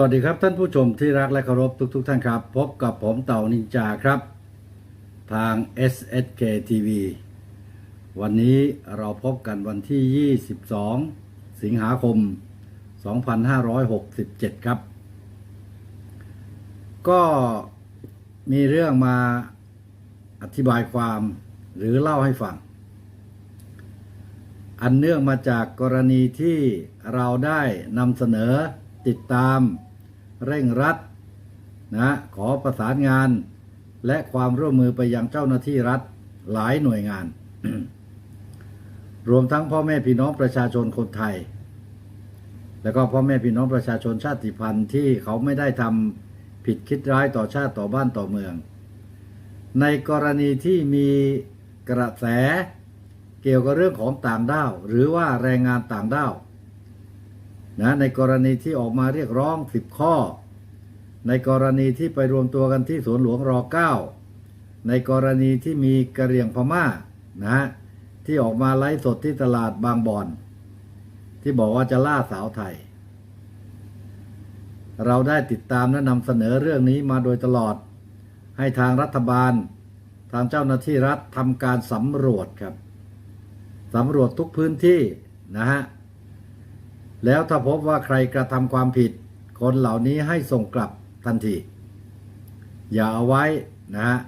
วัสดีครับท่านผู้ชมที่รักและเคารพทุกๆท่านครับ พบกับผมเต่านินจาครับ ทาง SSK TV วันนี้เราพบกันวันที่ 22 สิงหาคม 2567 ครับ ก็มีเรื่องมาอธิบายความหรือเล่าให้ฟัง อันเนื่องมาจากกรณีที่เราได้นำเสนอติดตาม เร่งรัดนะขอประสานงาน และความร่วมมือไปยังเจ้าหน้าที่รัฐหลายหน่วยงาน รวมทั้งพ่อแม่พี่น้องประชาชนคนไทย แล้วก็พ่อแม่พี่น้องประชาชนชาติพันธุ์ที่เขาไม่ได้ทำผิดคิดร้ายต่อชาติต่อบ้านต่อเมือง ในกรณีที่มีกระแสเกี่ยวกับเรื่องของต่างด้าว หรือว่าแรงงานต่างด้าว นะในกรณีที่ออกมาเรียกร้องสิบข้อ ในกรณีที่ไปรวมตัวกันที่สวนหลวงรอเก้าในกรณีที่มีกระเรียงพม่านะฮะที่ออกมาไลฟ์สดที่ตลาดบางบอนที่บอกว่าจะล่าสาวไทย เราได้ติดตามและนำเสนอเรื่องนี้มาโดยตลอด ให้ทางรัฐบาล ทางเจ้าหน้าที่รัฐทำการสำรวจครับสำรวจทุกพื้นที่นะฮะ แล้วถ้าพบว่าใครกระทำความผิด คนเหล่านี้ให้ส่งกลับทันที อย่าเอาไว้นะฮะ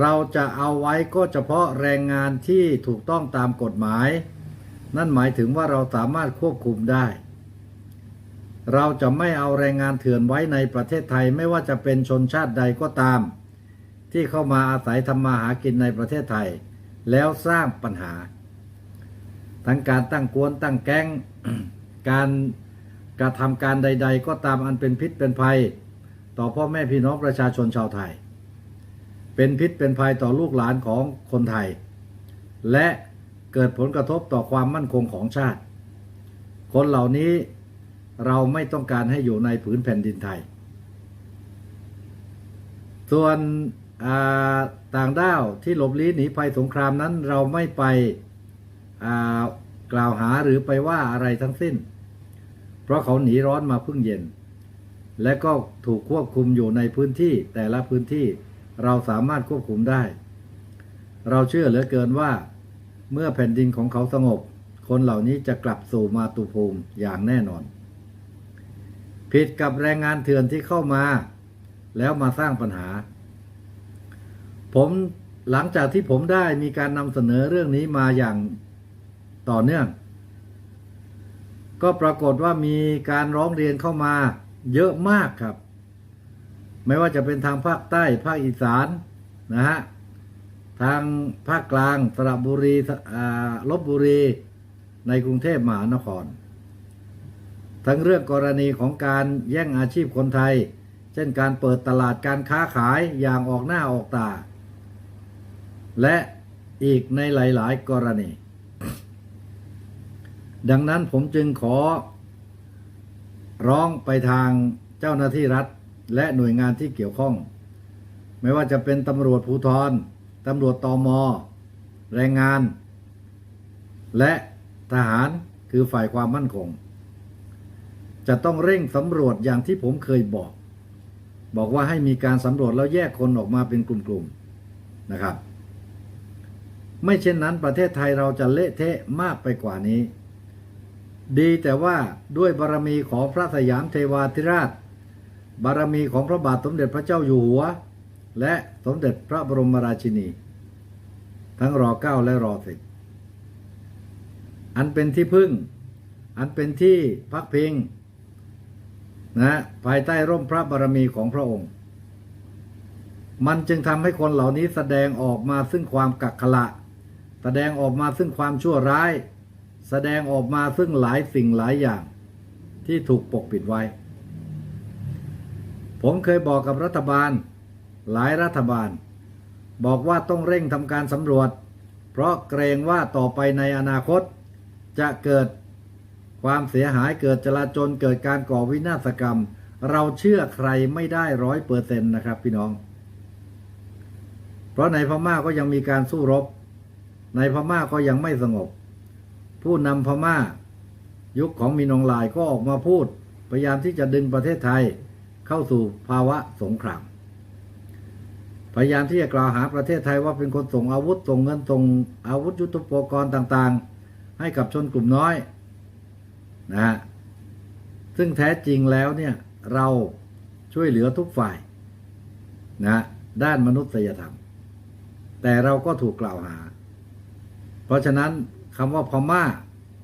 เราจะเอาไว้ก็เฉพาะแรงงานที่ถูกต้องตามกฎหมาย นั่นหมายถึงว่าเราสามารถควบคุมได้ เราจะไม่เอาแรงงานเถื่อนไว้ในประเทศไทยไม่ว่าจะเป็นชนชาติใดก็ตาม ที่เข้ามาอาศัยทำมาหากินในประเทศไทย แล้วสร้างปัญหา ทั้งการตั้งกวนตั้งแก๊ง การกระทำการใด ๆ ก็ตามอันเป็นพิษเป็นภัย ต่อพ่อแม่พี่น้องประชาชนชาวไทย เป็นพิษเป็นภัยต่อลูกหลานของคนไทย และเกิดผลกระทบต่อความมั่นคงของชาติ คนเหล่านี้เราไม่ต้องการให้อยู่ในผืนแผ่นดินไทย ส่วนต่างด้าวที่หลบลี้หนีภัยสงครามนั้นเราไม่ไปกล่าวหาหรือไปว่าอะไรทั้งสิ้น เพราะเขาหนีร้อนมาเพิ่งเย็น และก็ถูกควบคุมอยู่ในพื้นที่แต่ละพื้นที่เราสามารถควบคุมได้ เราเชื่อเหลือเกินว่า เมื่อแผ่นดินของเขาสงบ คนเหล่านี้จะกลับสู่มาตุภูมิอย่างแน่นอน ผิดกับแรงงานเถื่อนที่เข้ามา แล้วมาสร้างปัญหา ผมหลังจากที่ผมได้มีการนำเสนอเรื่องนี้มาอย่างต่อเนื่อง ก็ปรากฏว่ามีการร้องเรียนเข้ามาเยอะมากครับ ไม่ว่าจะเป็นทางภาคใต้ภาคอีสานนะฮะทางภาคกลางสระบุรีอ่าลบบุรีในกรุงเทพมหานคร ทั้งเรื่องกรณีของการแย่งอาชีพคนไทย เช่นการเปิดตลาดการค้าขายอย่างออกหน้าออกตา และอีกในหลาย ๆ กรณี ดังนั้นผมจึงขอ ร้องไปทางเจ้าหน้าที่รัฐ และหน่วยงานที่เกี่ยวข้อง ไม่ว่าจะเป็นตำรวจภูธรตำรวจตอมอแรงงาน และทหารคือฝ่ายความมั่นคง จะต้องเร่งสำรวจอย่างที่ผมเคยบอก บอกว่าให้มีการสำรวจแล้วแยกคนออกมาเป็นกลุ่มๆนะครับ ไม่เช่นนั้นประเทศไทยเราจะเละเทะมากไปกว่านี้ ดีแต่ว่าด้วยบารมีของพระสยามเทวาธิราช บารมีของพระบาทสมเด็จพระเจ้าอยู่หัว และสมเด็จพระบรมราชินี ทั้งรอเก้าและรอสิบอันเป็นที่พึ่ง อันเป็นที่พักพิงนะภายใต้ร่มพระบารมีของพระองค์ มันจึงทำให้คนเหล่านี้แสดงออกมาซึ่งความกักขละ แสดงออกมาซึ่งความชั่วร้าย แสดงออกมาซึ่งหลายสิ่งหลายอย่างที่ถูกปกปิดไว้ ผมเคยบอกกับรัฐบาล หลายรัฐบาล บอกว่าต้องเร่งทำการสำรวจ เพราะเกรงว่าต่อไปในอนาคต จะเกิดความเสียหายเกิดจลาจลเกิดการก่อวินาศกรรม เราเชื่อใครไม่ได้ร้อยเปอร์เซ็นต์นะครับพี่น้อง เพราะในพม่าก็ยังมีการสู้รบ ในพม่าก็ยังไม่สงบ ผู้นำพม่า ยุคของมินอองลายก็ออกมาพูด พยายามที่จะดึงประเทศไทยเข้าสู่ภาวะสงคราม พยายามที่จะกล่าวหาประเทศไทยว่าเป็นคนส่งอาวุธส่งเงินส่งอาวุธยุทโธปกรณ์ต่างๆ ให้กับชนกลุ่มน้อยนะฮะซึ่งแท้จริงแล้วเนี่ยเราช่วยเหลือทุกฝ่ายนะด้านมนุษยธรรม แต่เราก็ถูกกล่าวหา เพราะฉะนั้น คำว่าพม่า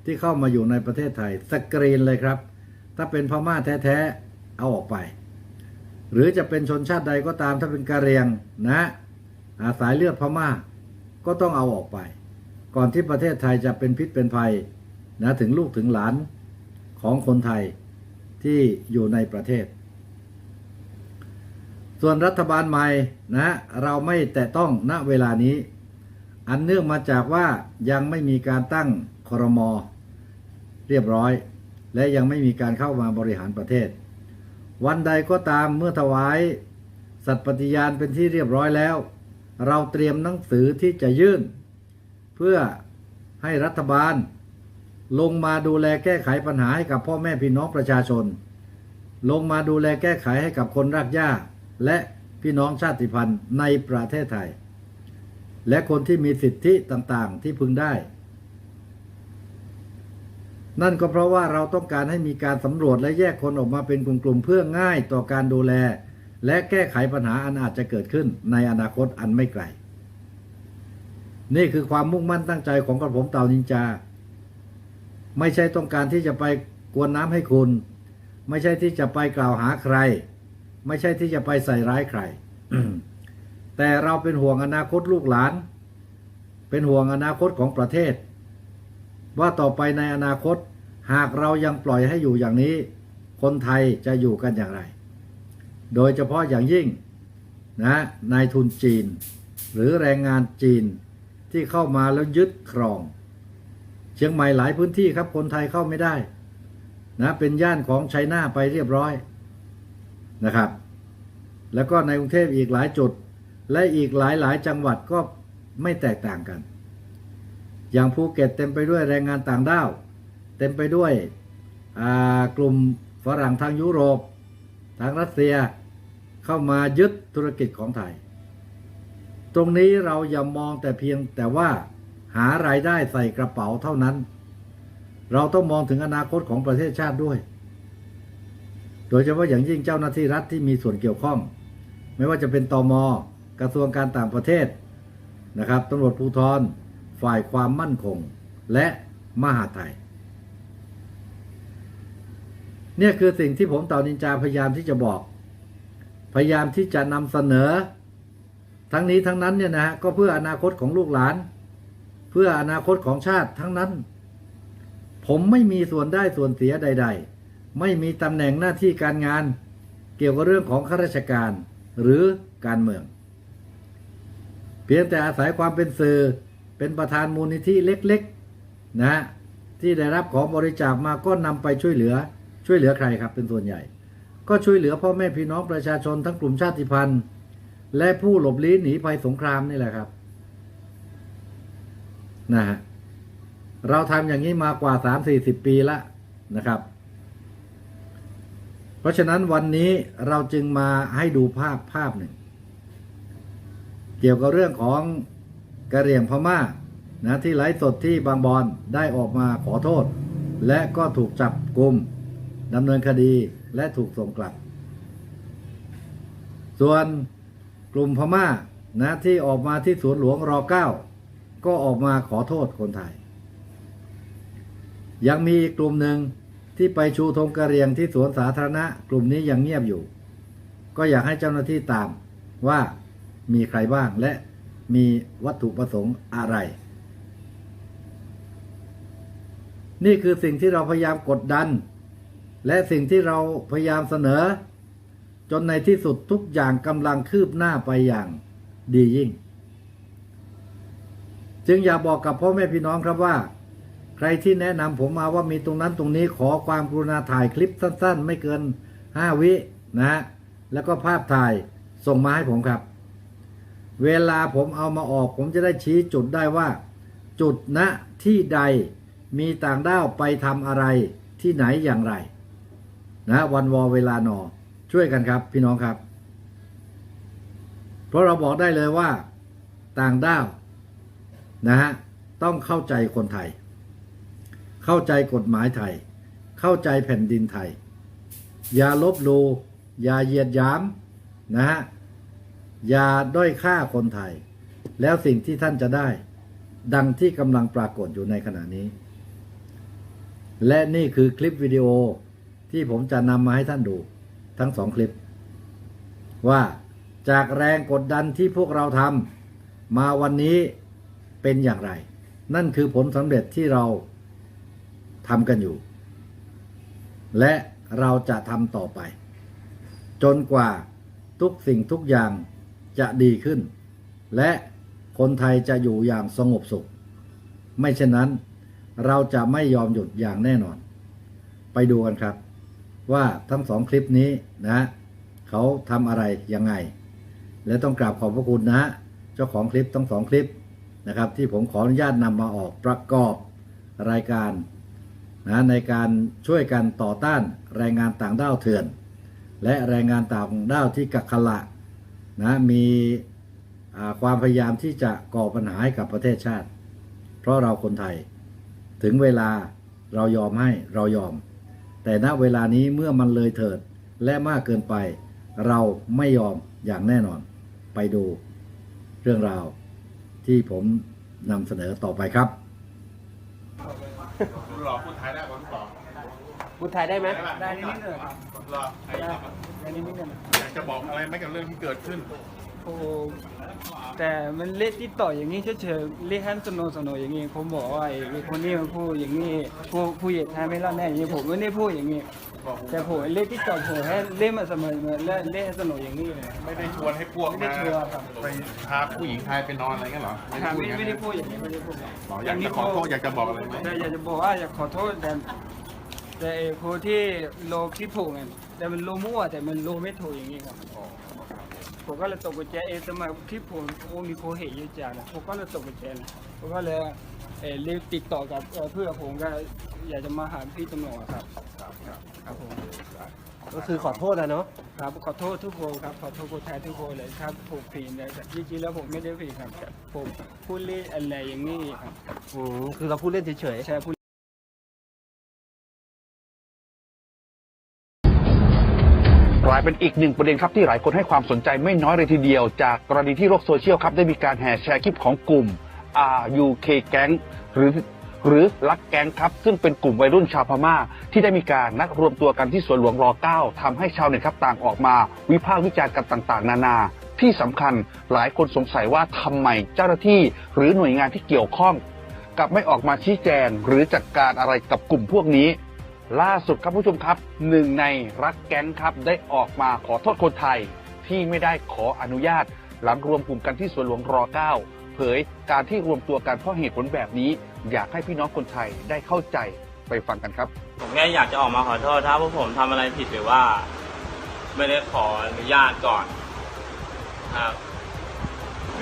ที่เข้ามาอยู่ในประเทศไทยสกรีนเลยครับ ถ้าเป็นพม่าแท้ๆเอาออกไป หรือจะเป็นชนชาติใดก็ตามถ้าเป็นกะเรียงนะอาสายเลือดพม่าก็ต้องเอาออกไป ก่อนที่ประเทศไทยจะเป็นพิษเป็นภัยนะถึงลูกถึงหลานของคนไทยที่อยู่ในประเทศ ส่วนรัฐบาลใหม่นะเราไม่แตะต้องณเวลานี้ อันเนื่องมาจากว่ายังไม่มีการตั้งครมเรียบร้อย และยังไม่มีการเข้ามาบริหารประเทศ วันใดก็ตามเมื่อถวาย สัตย์ปฏิญาณเป็นที่เรียบร้อยแล้ว เราเตรียมหนังสือที่จะยื่น เพื่อให้รัฐบาล ลงมาดูแลแก้ไขปัญหาให้กับพ่อแม่พี่น้องประชาชน ลงมาดูแลแก้ไขให้กับคนรากหญ้า และพี่น้องชาติพันธุ์ในประเทศไทย และคนที่มีสิทธิต่างๆ ที่พึงได้ นั่นก็เพราะว่าเราต้องการให้มีการสำรวจและแยกคนออกมาเป็นกลุ่มๆเพื่อง่ายต่อการดูแล และแก้ไขปัญหาอันอาจจะเกิดขึ้นในอนาคตอันไม่ไกล นี่คือความมุ่งมั่นตั้งใจของกระผมเต่านินจา ไม่ใช่ต้องการที่จะไปกวนน้ำให้คุณ ไม่ใช่ที่จะไปกล่าวหาใคร ไม่ใช่ที่จะไปใส่ร้ายใคร แต่เราเป็นห่วงอนาคตลูกหลาน เป็นห่วงอนาคตของประเทศ ว่าต่อไปในอนาคตหากเรายังปล่อยให้อยู่อย่างนี้ คนไทยจะอยู่กันอย่างไร โดยเฉพาะอย่างยิ่งนะนายทุนจีน หรือแรงงานจีนที่เข้ามาแล้วยึดครอง เชียงใหม่หลายพื้นที่ครับคนไทยเข้าไม่ได้นะเป็นย่านของไชน่าไปเรียบร้อยนะครับ แล้วก็ในกรุงเทพอีกหลายจุด และอีกหลายหลายจังหวัดก็ไม่แตกต่างกัน อย่างภูเก็ตเต็มไปด้วยแรงงานต่างด้าว เต็มไปด้วยกลุ่มฝรั่งทางยุโรป ทางรัสเซียเข้ามายึดธุรกิจของไทย ตรงนี้เราอย่ามองแต่เพียงแต่ว่าหารายได้ใส่กระเป๋าเท่านั้น เราต้องมองถึงอนาคตของประเทศชาติด้วย โดยเฉพาะอย่างยิ่งเจ้าหน้าที่รัฐที่มีส่วนเกี่ยวข้อง ไม่ว่าจะเป็นตม กระทรวงการต่างประเทศนะครับตำรวจภูธรฝ่ายความมั่นคง และมหาไทยเนี่ยคือสิ่งที่ผมเต่านินจาพยายามที่จะบอก พยายามที่จะนำเสนอ ทั้งนี้ทั้งนั้นเนี่ยนะฮะก็เพื่ออนาคตของลูกหลาน เพื่ออนาคตของชาติทั้งนั้น ผมไม่มีส่วนได้ส่วนเสียใด ๆ ไม่มีตำแหน่งหน้าที่การงาน เกี่ยวกับเรื่องของข้าราชการหรือการเมือง เพียงแต่อาศัยความเป็นสื่อเป็นประธานมูลนิธิเล็กๆนะที่ได้รับของบริจาคมาก็นำไปช่วยเหลือ ช่วยเหลือใครครับเป็นส่วนใหญ่ ก็ช่วยเหลือพ่อแม่พี่น้องประชาชนทั้งกลุ่มชาติพันธุ์ และผู้หลบลี้หนีภัยสงครามนี่แหละครับนะฮะเราทำอย่างนี้มากว่าสามสี่สิบปีละนะครับ เพราะฉะนั้นวันนี้เราจึงมาให้ดูภาพภาพหนึ่ง กี่ยวกับเรื่องของกระเหรี่ยงพม่านะที่ไลฟ์สดที่บางบอนได้ออกมาขอโทษ และก็ถูกจับกลุ่มดำเนินคดีและถูกส่งกลับ ส่วนกลุ่มพม่านะที่ออกมาที่สวนหลวงรอเก้าก็ออกมาขอโทษคนไทย ยังมีกลุ่มหนึ่งที่ไปชูธงกระเรียงที่สวนสาธารณะ กลุ่มนี้ยังเงียบอยู่ ก็อยากให้เจ้าหน้าที่ตามว่า มีใครบ้างและมีวัตถุประสงค์อะไร นี่คือสิ่งที่เราพยายามกดดัน และสิ่งที่เราพยายามเสนอ จนในที่สุดทุกอย่างกำลังคืบหน้าไปอย่างดียิ่ง จึงอยากบอกกับพ่อแม่พี่น้องครับว่า ใครที่แนะนำผมมาว่ามีตรงนั้นตรงนี้ขอความกรุณาถ่ายคลิปสั้น ๆ ไม่เกิน5วินะฮะแล้วก็ภาพถ่ายส่งมาให้ผมครับ เวลาผมเอามาออก ผมจะได้ชี้จุดได้ว่า จุดณที่ใดมีต่างด้าวไปทำอะไรที่ไหนอย่างไร นะวันวอเวลานอช่วยกันครับ พี่น้องครับ เพราะเราบอกได้เลยว่า ต่างด้าวนะฮะต้องเข้าใจคนไทย เข้าใจกฎหมายไทย เข้าใจแผ่นดินไทย อย่าลบหลูอย่าเหยียดหยามนะฮะ อย่าด้อยค่าคนไทย แล้วสิ่งที่ท่านจะได้ ดังที่กำลังปรากฏอยู่ในขณะนี้ และนี่คือคลิปวิดีโอที่ผมจะนำมาให้ท่านดูทั้งสองคลิป ว่าจากแรงกดดันที่พวกเราทำมาวันนี้เป็นอย่างไร นั่นคือผลสำเร็จที่เราทำกันอยู่ และเราจะทำต่อไป จนกว่าทุกสิ่งทุกอย่าง จะดีขึ้น และคนไทยจะอยู่อย่างสงบสุข ไม่เช่นนั้น เราจะไม่ยอมหยุดอย่างแน่นอน ไปดูกันครับ ว่าทั้งสองคลิปนี้นะ เขาทำอะไรยังไง และต้องกราบขอบพระคุณนะ เจ้าของคลิปทั้งสองคลิปนะครับ ที่ผมขออนุญาตนำมาออกประกอบรายการนะในการช่วยกันต่อต้านแรงงานต่างด้าวเถื่อน และแรงงานต่างด้าวที่กักขละ นะมีอ่าความพยายามที่จะก่อปัญหาให้กับประเทศชาติ เพราะเราคนไทย ถึงเวลาเรายอมให้เรายอม แต่ณเวลานี้เมื่อมันเลยเถิดและมากเกินไป เราไม่ยอมอย่างแน่นอน ไปดูเรื่องราวที่ผมนำเสนอต่อไปครับคุณหลอกพูดไทยได้ป่ะคุณหลอกพูดไทยได้ไหมป่ะได้นิดหน่อ ยครับหลอกไอ้ได้ได้นิดหน่อยอยากจะบอกอะไรไหมกับเรื่องที่เกิดขึ้น โอ้โหแต่มันเล่ที่ต่ออย่างนี้เฉยๆเล่ให้สนุกสนุกอย่างนี้ ผมบอกว่าไอ้คนนี้มันพูดอย่างนี้ผู้ผู้เหยียดแทนไม่รอดแน่อย่างนี้ผมไม่ได้พูดอย่างนี้บอกแต่ผมเล่ที่ต่อผมให้เล่มาเสมอเหมือนเล่เล่ให้สนุกอย่างนี้เลยไม่ได้ชวนให้พวกไม่ได้มาชวนครับไปพาผู้หญิงไทยไปนอนอะไรเงี้ยเหรอค่ะไม่อย่างไม่นั้นได้พูดอย่างนี้ไม่ได้พูดบอกอยากจะขอโทษอยากจะบอกอะไรไหมแต่อยากจะบอกว่าอยากขอโทษแต่ แต่ไอ้คนที่โลคิดถูกไงแต่มันโลมั่วแต่มันโลไม่ถูกอย่างนี้ครับ ผมก็เลยตกกุญแจเองสมัยที่ผมโอ้มีโคเหตุเยอะจังนะผมก็เลยตกกุญแจนะผมก็เลยเอ่อรีบติดต่อกับเอ่อเพื่อนผมก็อยากจะมาหาพี่ตำรวจครับครับผมก็คือขอโทษนะเนาะครับขอโทษทุกคนครับขอโทษคนไทยทุกคนเลยครับผมผิดนะแต่จริงๆแล้วผมไม่ได้ผิดครับแต่ผมพูดเล่นอะไรอย่างนี้ครับอืมคือเราพูดเล่นเฉยใช่พูด เป็นอีกหนึ่งประเด็นครับที่หลายคนให้ความสนใจไม่น้อยเลยทีเดียว จากกรณีที่โลกโซเชียลครับได้มีการแห่แชร์คลิปของกลุ่ม RUK แก๊งหรือหรือลักแก๊งครับ ซึ่งเป็นกลุ่มวัยรุ่นชาวพม่า ที่ได้มีการนัดรวมตัวกันที่สวนหลวงรอ9ทำให้ชาวเน็ตครับต่างออกมา วิพากษ์วิจารณ์กันต่าง ๆ นานา ที่สำคัญหลายคนสงสัยว่าทำไมเจ้าหน้าที่ หรือหน่วยงานที่เกี่ยวข้องกับไม่ออกมาชี้แจงหรือจัดการอะไรกับกลุ่มพวกนี้ ล่าสุดครับผู้ชมครับหนึ่งในรักแก๊งครับได้ออกมาขอโทษคนไทยที่ไม่ได้ขออนุญาต หลังรวมกลุ่มกันที่สวนหลวงร9เผยการที่รวมตัวกันเพราะเหตุผลแบบนี้ อยากให้พี่น้องคนไทยได้เข้าใจไปฟังกันครับ ผมแค่อยากจะออกมาขอโทษถ้าพวกผมทำอะไรผิดหรือว่า ไม่ได้ขออนุญาตก่อนครับ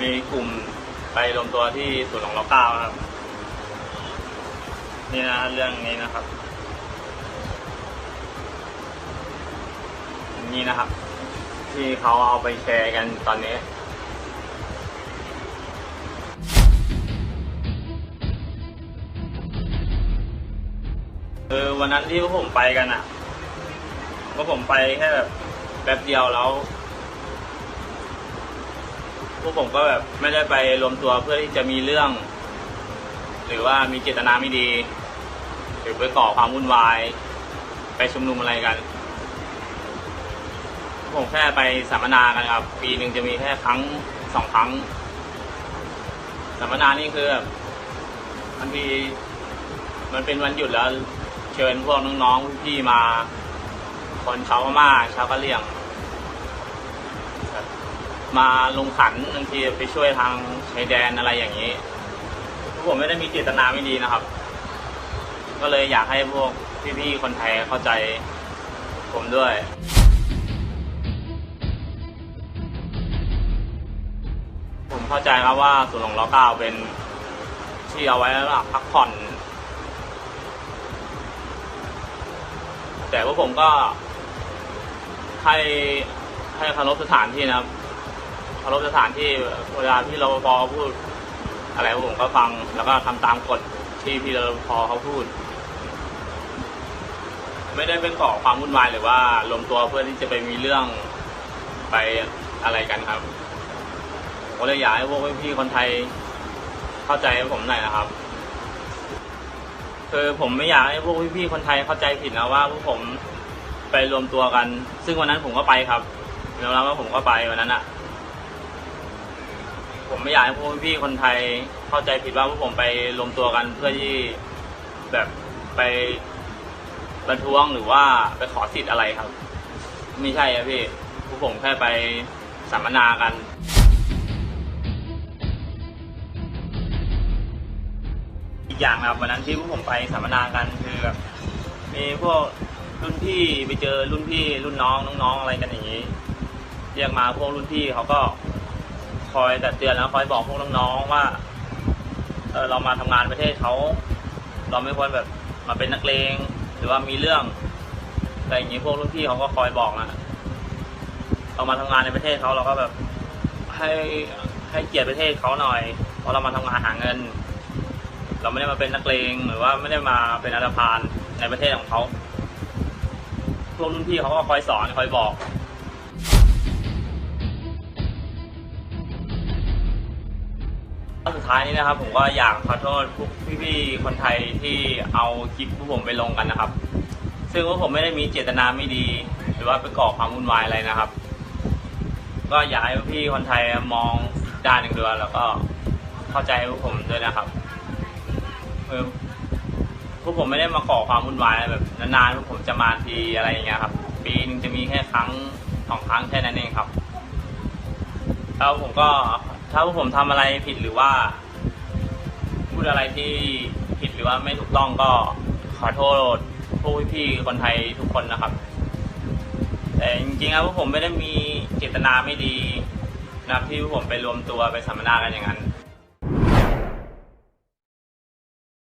มีกลุ่มไปรวมตัวที่ศูนหลวงรอเก้าครับนี่นะเรื่องนี้นะครับ นี่นะครับ ที่เขาเอาไปแชร์กันตอนนี้คือวันนั้นที่พวกผมไปกันอะพวกผมไปแค่แบบแป๊บเดียวแล้วพวกผมก็แบบไม่ได้ไปรวมตัวเพื่อที่จะมีเรื่อง หรือว่ามีเจตนาไม่ดี หรือไปก่อความวุ่นวาย ไปชุมนุมอะไรกัน ผมแค่ไปสัมมนากันครับ ปีหนึ่งจะมีแค่ครั้งสองครั้ง สัมมนานี่คือแบบมันมีมันเป็นวันหยุดแล้ว เชิญพวกน้องๆพี่มา คนชาวพม่าชาวกะเหรี่ยง มาลงขันบางทีไปช่วยทางชายแดนอะไรอย่างนี้ผมไม่ได้มีเจตนาไม่ดีนะครับ ก็เลยอยากให้พวกพี่ๆคนไทยเข้าใจผมด้วย เข้าใจครับว่าสุนหลงล้อเก้าเป็นที่เอาไว้สำหรับพักผ่อน แต่ว่าผมก็ให้ให้เคารพสถานที่นะครับเคารพสถานที่เวลาที่รปภพูด อะไรผมก็ฟังแล้วก็ทำตามกฎที่พี่รปภเขาพูด ไม่ได้เป็นก่อความวุ่นวายหรือว่ารวมตัวเพื่อที่จะไปมีเรื่องไปอะไรกันครับ ก็เลยอยากให้พวกพี่ๆคนไทยเข้าใจผมหน่อยนะครับ คือผมไม่อยากให้พวกพี่ๆคนไทยเข้าใจผิดนะว่าพวกผมไปรวมตัวกัน ซึ่งวันนั้นผมก็ไปครับยอมรับว่าผมก็ไปวันนั้นอะผมไม่อยากให้พวกพี่ๆคนไทยเข้าใจผิดว่าพวกผมไปรวมตัวกันเพื่อที่แบบไปประท้วงหรือว่าไปขอสิทธิ์อะไรครับ ไม่ใช่ครับพี่พวกผมแค่ไปสัมมนากัน อีกอย่างนะครับวันนั้นที่พวกผมไปสัมมนากันคือแบบมีพวกรุ่นพี่ไปเจอรุ่นพี่รุ่นน้องน้องๆอะไรกันอย่างนี้ เรียกมาพวกรุ่นพี่เขาก็คอยแต่เตือนแล้วคอยบอกพวกน้องๆว่าเออเรามาทำงานประเทศเขาเราไม่ควรแบบมาเป็นนักเลงหรือว่ามีเรื่องอะไรอย่างนี้พวกรุ่นพี่เขาก็คอยบอกนะเรามาทำงานในประเทศเขาเราก็แบบให้ให้เกียรติประเทศเขาหน่อยเพราะเรามาทำงานหาเงิน เราไม่ได้มาเป็นนักเลงหรือว่าไม่ได้มาเป็นอันธพาลในประเทศของเขาพวกรุ่นพี่เขาก็คอยสอนคอยบอก สุดท้ายนี้นะครับ ผมก็อยากขอโทษพวกพี่ๆคนไทยที่เอาคลิปพวกผมไปลงกันนะครับ ซึ่งว่าผมไม่ได้มีเจตนาไม่ดี หรือว่าไปก่อความวุ่นวายอะไรนะครับ ก็อยากให้พี่คนไทยมองอีกด้านหนึ่งด้วยแล้วก็เข้าใจพวกผมด้วยนะครับ คือพวกผมไม่ได้มาก่อความวุ่นวายแบบนานๆพวกผมจะมาทีอะไรอย่างเงี้ยครับ ปีหนึงจะมีแค่ครั้งสองครั้งแค่นั้นเองครับแล้วผมก็ถ้าพวกผมทำอะไรผิดหรือว่า พูดอะไรที่ผิดหรือว่าไม่ถูกต้องก็ขอโทษพวกพี่ๆคนไทยทุกคนนะครับ แต่จริงๆแล้วพวกผมไม่ได้มีเจตนาไม่ดีนะที่พวกผมไปรวมตัวไปสัมมนากันอย่างนั้น